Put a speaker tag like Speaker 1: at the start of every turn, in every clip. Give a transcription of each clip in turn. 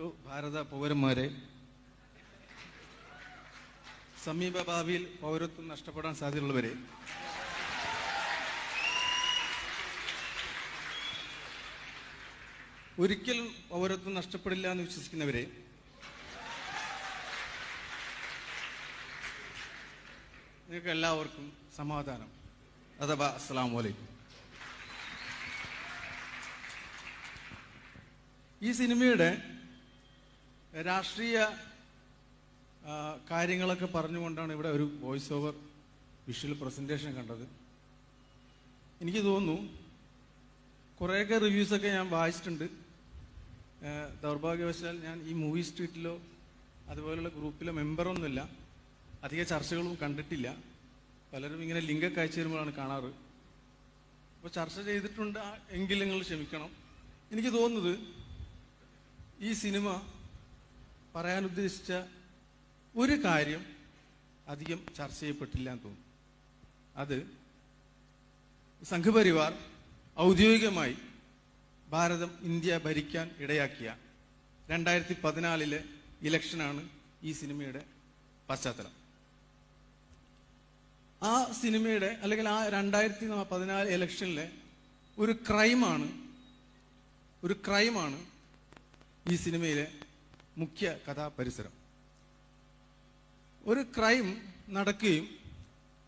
Speaker 1: പ്രിയ ഭാരത പൗരന്മാരെ സമീപ ഭാവിയിൽ പൗരത്വം നഷ്ടപ്പെടാൻ സാധ്യതയുള്ളവരെ ഒരിക്കലും പൗരത്വം നഷ്ടപ്പെടില്ല എന്ന് വിശ്വസിക്കുന്നവരെ നിങ്ങൾക്ക് എല്ലാവർക്കും സമാധാനം. അഥവാ അസ്സാം വലൈക്കും ഈ സിനിമയുടെ രാഷ്ട്രീയ കാര്യങ്ങളൊക്കെ പറഞ്ഞുകൊണ്ടാണ് ഇവിടെ ഒരു വോയിസ് ഓവർ വിഷ്വൽ പ്രസന്റേഷൻ കണ്ടത്. എനിക്ക് തോന്നുന്നു കുറേയൊക്കെ റിവ്യൂസൊക്കെ ഞാൻ വായിച്ചിട്ടുണ്ട്. ദൗർഭാഗ്യവശാൽ ഞാൻ ഈ മൂവി സ്ട്രീറ്റിലോ അതുപോലുള്ള ഗ്രൂപ്പിലോ മെമ്പറൊന്നുമില്ല അധിക ചർച്ചകളും കണ്ടിട്ടില്ല. പലരും ഇങ്ങനെ ലിങ്കൊക്കെ അയച്ചു തരുമ്പോഴാണ് കാണാറ്. അപ്പോൾ ചർച്ച ചെയ്തിട്ടുണ്ട് എങ്കിൽ നിങ്ങൾ ക്ഷമിക്കണം. എനിക്ക് തോന്നുന്നത് ഈ സിനിമ പറയാൻ ഉദ്ദേശിച്ച ഒരു കാര്യം അധികം ചർച്ച ചെയ്യപ്പെട്ടില്ല എന്ന് തോന്നുന്നു. അത് സംഘപരിവാർ ഔദ്യോഗികമായി ഭാരതം ഇന്ത്യ ഭരിക്കാൻ ഇടയാക്കിയ രണ്ടായിരത്തി പതിനാലിലെ ഇലക്ഷനാണ് ഈ സിനിമയുടെ പശ്ചാത്തലം. ആ സിനിമയുടെ അല്ലെങ്കിൽ ആ രണ്ടായിരത്തി പതിനാല് ഇലക്ഷനിലെ ഒരു ക്രൈമാണ് ഒരു ക്രൈമാണ് ഈ സിനിമയിലെ മുഖ്യ കഥാപരിസരം. ഒരു ക്രൈം നടക്കുകയും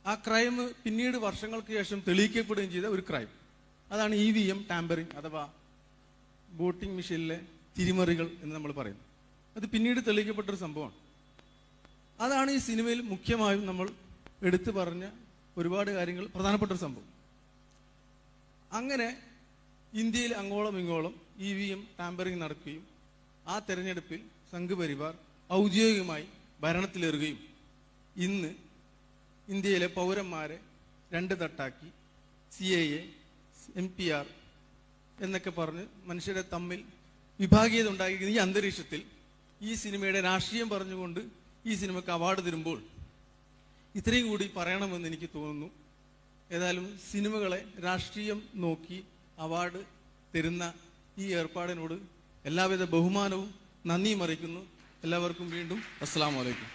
Speaker 1: ആ ക്രൈം പിന്നീട് വർഷങ്ങൾക്ക് ശേഷം തെളിയിക്കപ്പെടുകയും ചെയ്ത ഒരു ക്രൈം അതാണ് ഇ വി എം ടാമ്പറിംഗ് അഥവാ വോട്ടിംഗ് മെഷീനിലെ തിരിമറികൾ എന്ന് നമ്മൾ പറയുന്നു അത് പിന്നീട് തെളിയിക്കപ്പെട്ട ഒരു സംഭവമാണ്. അതാണ് ഈ സിനിമയിൽ മുഖ്യമായും നമ്മൾ എടുത്തു പറഞ്ഞ ഒരുപാട് കാര്യങ്ങൾ പ്രധാനപ്പെട്ട ഒരു സംഭവം. അങ്ങനെ ഇന്ത്യയിൽ അങ്ങോളം ഇങ്ങോളം ഇ വി എം ടാമ്പറിംഗ് നടക്കുകയും ആ തെരഞ്ഞെടുപ്പിൽ സംഘപരിവാർ ഔദ്യോഗികമായി ഭരണത്തിലേറുകയും ഇന്ന് ഇന്ത്യയിലെ പൗരന്മാരെ രണ്ട് തട്ടാക്കി. C A A M P R എന്നൊക്കെ പറഞ്ഞ് മനുഷ്യരെ തമ്മിൽ വിഭാഗീയത ഉണ്ടാക്കിയിരിക്കുന്ന ഈ അന്തരീക്ഷത്തിൽ ഈ സിനിമയുടെ രാഷ്ട്രീയം പറഞ്ഞുകൊണ്ട് ഈ സിനിമയ്ക്ക് അവാർഡ് തരുമ്പോൾ ഇത്രയും കൂടി പറയണമെന്ന് എനിക്ക് തോന്നുന്നു. ഏതായാലും സിനിമകളെ രാഷ്ട്രീയം നോക്കി അവാർഡ് തരുന്ന ഈ ഏർപ്പാടിനോട് എല്ലാവിധ ബഹുമാനവും നന്ദിയും അറിയിക്കുന്നു. എല്ലാവർക്കും വീണ്ടും അസ്സാം വലൈക്കും